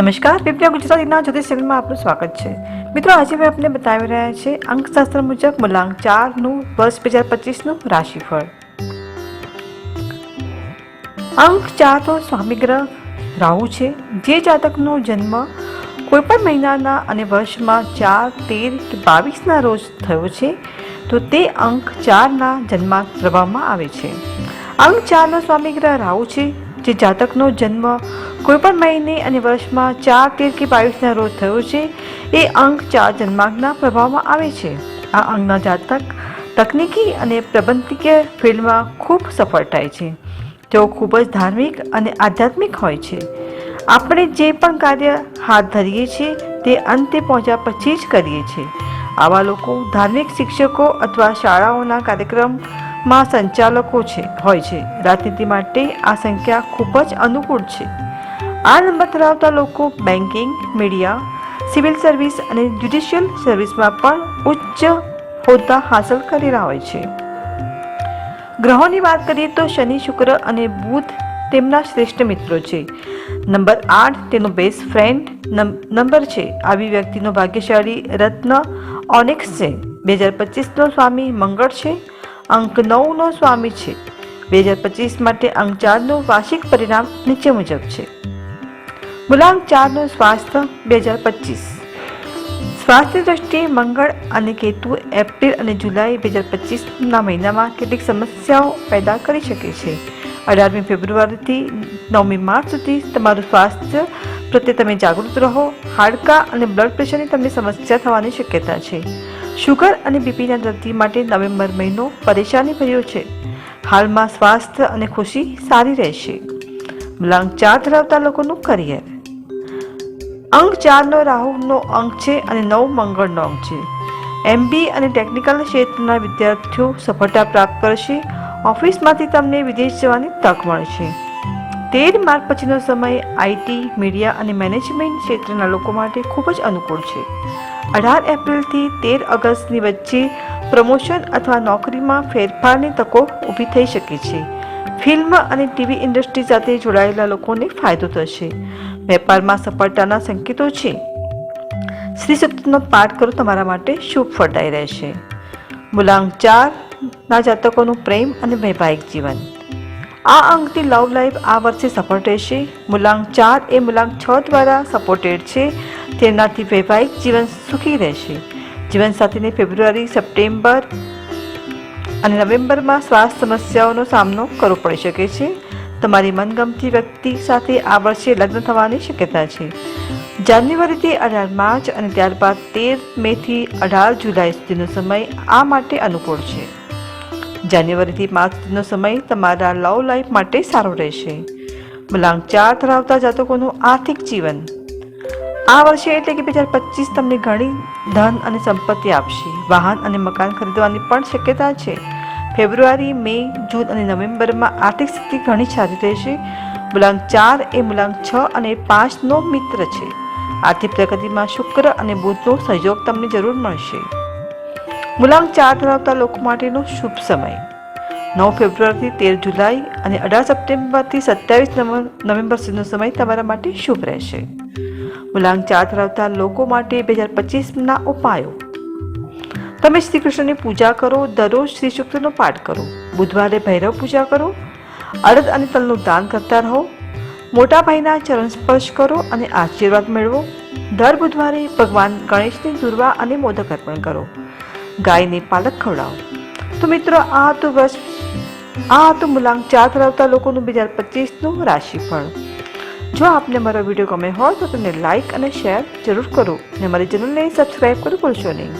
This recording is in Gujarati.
નમસ્કાર પીપળા ગુજરાતીના જ્યોતિષ ચેનલમાં આપનું સ્વાગત છે. મિત્રો, આજે મેં આપને બતાવી રહ્યા છે અંકશાસ્ત્ર મુજબ મૂલાંક ચારનું વર્ષ બે હજાર પચીસનું રાશિફળ. અંક ચારનો સ્વામી ગ્રહ રાહુ છે. જે જાતકનો જન્મ કોઈપણ મહિનાના અને વર્ષમાં ચાર, તેર કે બાવીસના રોજ થયો છે, તો તે અંક ચારના જન્માંક પ્રભાવમાં આવે છે. અંક ચારનો સ્વામી ગ્રહ રાહુ છે. જે જાતકનો જન્મ કોઈપણ મહિને અને વર્ષમાં ચાર તેર કે બાવીસના રોજ થયો છે, એ અંક ચાર જન્માંકના પ્રભાવમાં આવે છે. આ અંગના જાતક તકનીકી અને પ્રબંધકીય ફિલ્ડમાં ખૂબ સફળ થાય છે. તેઓ ખૂબ જ ધાર્મિક અને આધ્યાત્મિક હોય છે. આપણે જે પણ કાર્ય હાથ ધરીએ છીએ, તે અંતે પહોંચ્યા પછી જ કરીએ છીએ. આવા લોકો ધાર્મિક શિક્ષકો અથવા શાળાઓના કાર્યક્રમમાં સંચાલકો છે, હોય છે. રાજનીતિ માટે આ સંખ્યા ખૂબ જ અનુકૂળ છે. આ નંબર ધરાવતા લોકો બેન્કિંગ મીડિયા સિવિલ સર્વિસ અને જ્યુડિશિયલ સર્વિસમાં પણ ઉચ્ચ હોદ્દા હાંસલ કરેલા હોય છે. ગ્રહોની વાત કરીએ તો શનિ, શુક્ર અને બુધ તેમના શ્રેષ્ઠ મિત્રો છે. નંબર આઠ તેનો બેસ્ટ ફ્રેન્ડ નંબર છે. આવી વ્યક્તિનો ભાગ્યશાળી રત્ન ઓનિક્સ છે. બે હજાર પચીસનો સ્વામી મંગળ છે. અંક નવનો સ્વામી છે. બે હજાર પચીસ માટે અંક ચારનું વાર્ષિક પરિણામ નીચે મુજબ છે. મૂલાંક ચારનું સ્વાસ્થ્ય બે હજાર પચીસ. સ્વાસ્થ્ય દ્રષ્ટિએ મંગળ અને કેતુ એપ્રિલ અને જુલાઈ બે હજાર પચીસના મહિનામાં કેટલીક સમસ્યાઓ પેદા કરી શકે છે. અઢારમી ફેબ્રુઆરીથી નવમી માર્ચ સુધી તમારું સ્વાસ્થ્ય પ્રત્યે તમે જાગૃત રહો, હાડકાં અને બ્લડ પ્રેશરની તમને સમસ્યા થવાની શક્યતા છે. શુગર અને બીપીના દર્દી માટે નવેમ્બર મહિનો પરેશાની ભર્યો છે. હાલમાં સ્વાસ્થ્ય અને ખુશી સારી રહેશે. મૂલાંક ચાર ધરાવતા લોકોનું કરિયર. અંક ચારનો રાહુનો અંક છે અને નવ મંગળનો અંક છે. એમબી અને ટેકનિકલ ક્ષેત્રના વિદ્યાર્થીઓ સફળતા પ્રાપ્ત કરશે. ઓફિસમાંથી તમને વિદેશ જવાની તક મળશે. તેર માર્ચ પછીનો સમય આઈટી મીડિયા અને મેનેજમેન્ટ ક્ષેત્રના લોકો માટે ખૂબ જ અનુકૂળ છે. અઢાર એપ્રિલથી તેર ઓગસ્ટની વચ્ચે પ્રમોશન અથવા નોકરીમાં ફેરફારની તકો ઊભી થઈ શકે છે. ફિલ્મ અને ટીવી ઇન્ડસ્ટ્રી સાથે જોડાયેલા લોકોને ફાયદો થશે. વેપારમાં સફળતાના સંકેતો છે. શ્રી સૂક્તનો પાઠ કરો તમારા માટે શુભ ફળદાયી રહેશે. મૂલાંક ચારના જાતકોનું પ્રેમ અને વૈવાહિક જીવન. આ અંકની લવ લાઈફ આ વર્ષે સફળ રહેશે. મૂલાંક ચાર એ મૂલાંક છ દ્વારા સપોર્ટેડ છે. તેનાથી વૈવાહિક જીવન સુખી રહેશે. જીવનસાથીને ફેબ્રુઆરી, સપ્ટેમ્બર અને નવેમ્બરમાં સ્વાસ્થ્ય સમસ્યાઓનો સામનો કરવો પડી શકે છે. તમારી મનગમતી વ્યક્તિ સાથે આ વર્ષે લગ્ન થવાની શક્યતા છે. જાન્યુઆરીથી અઢાર માર્ચ અને ત્યારબાદ તેર મેથી અઢાર જુલાઈ સુધીનો સમય આ માટે અનુકૂળ છે. જાન્યુઆરીથી માર્ચ સુધીનો સમય તમારા લવ લાઈફ માટે સારો રહેશે. મૂલાંક ચાર ધરાવતા જાતકોનું આર્થિક જીવન આ વર્ષે એટલે કે બે હજાર પચીસ તમને ઘણી ધન અને સંપત્તિ આપશે. વાહન અને મકાન ખરીદવાની પણ શક્યતા છે. ફેબ્રુઆરી, મે, જૂન અને નવેમ્બરમાં આર્થિક સ્થિતિ ઘણી સારી રહેશે. મૂલાંક ચાર એ મૂલાંક છ અને પાંચનો મિત્ર છે. આર્થિક પ્રગતિમાં શુક્ર અને બુધનો સહયોગ તમને જરૂર મળશે. મૂલાંક ચાર ધરાવતા લોકો માટેનો શુભ સમય. નવ ફેબ્રુઆરીથી તેર જુલાઈ અને અઢાર સપ્ટેમ્બરથી સત્યાવીસ નવેમ્બર સુધીનો સમય તમારા માટે શુભ રહેશે. મૂલાંક ચાર ધરાવતા લોકો માટે બે હજાર પચીસના ઉપાયો. તમે શ્રી કૃષ્ણની પૂજા કરો, દરરોજ શ્રી શુક્રનો પાઠ કરો. બુધવારે ભૈરવ પૂજા કરો અડદ અને તલનું દાન કરતા રહો. મોટા ભાઈના ચરણ સ્પર્શ કરો અને આશીર્વાદ મેળવો. દર બુધવારે ભગવાન ગણેશને દુર્વા અને મોદક અર્પણ કરો. ગાયને પાલક ખવડાવો. તો મિત્રો, આ હતું વર્ષ, આ હતું મૂલાંક ચાર ધરાવતા લોકોનું બે હજાર પચીસનું રાશિફળ. જો આપને મારો વીડિયો ગમે હોય તો તેને લાઇક અને શેર જરૂર કરો. અને મારી ચેનલને સબસ્ક્રાઈબ કરવું ભૂલશો નહીં.